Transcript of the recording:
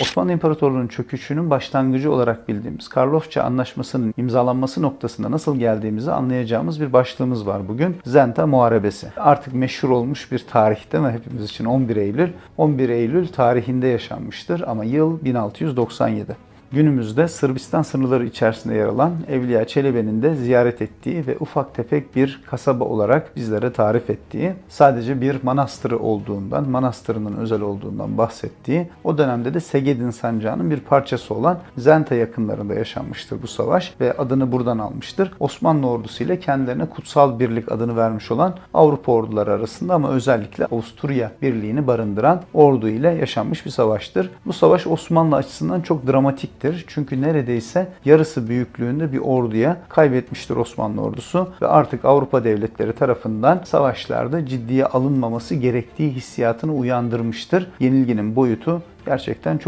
Osmanlı İmparatorluğu'nun çöküşünün başlangıcı olarak bildiğimiz Karlofça Anlaşması'nın imzalanması noktasında nasıl geldiğimizi anlayacağımız bir başlığımız var bugün. Zenta Muharebesi. Artık meşhur olmuş bir tarih değil mi hepimiz için 11 Eylül. 11 Eylül tarihinde yaşanmıştır ama yıl 1697. Günümüzde Sırbistan sınırları içerisinde yer alan Evliya Çelebi'nin de ziyaret ettiği ve ufak tefek bir kasaba olarak bizlere tarif ettiği, sadece bir manastırı olduğundan, manastırının özel olduğundan bahsettiği, o dönemde de Segedin sancağının bir parçası olan Zenta yakınlarında yaşanmıştır bu savaş ve adını buradan almıştır. Osmanlı ordusu ile kendilerine kutsal birlik adını vermiş olan Avrupa orduları arasında ama özellikle Avusturya birliğini barındıran ordu ile yaşanmış bir savaştır. Bu savaş Osmanlı açısından çok dramatiktir. Çünkü neredeyse yarısı büyüklüğünde bir orduya kaybetmiştir Osmanlı ordusu ve artık Avrupa devletleri tarafından savaşlarda ciddiye alınmaması gerektiği hissiyatını uyandırmıştır. Yenilginin boyutu gerçekten çok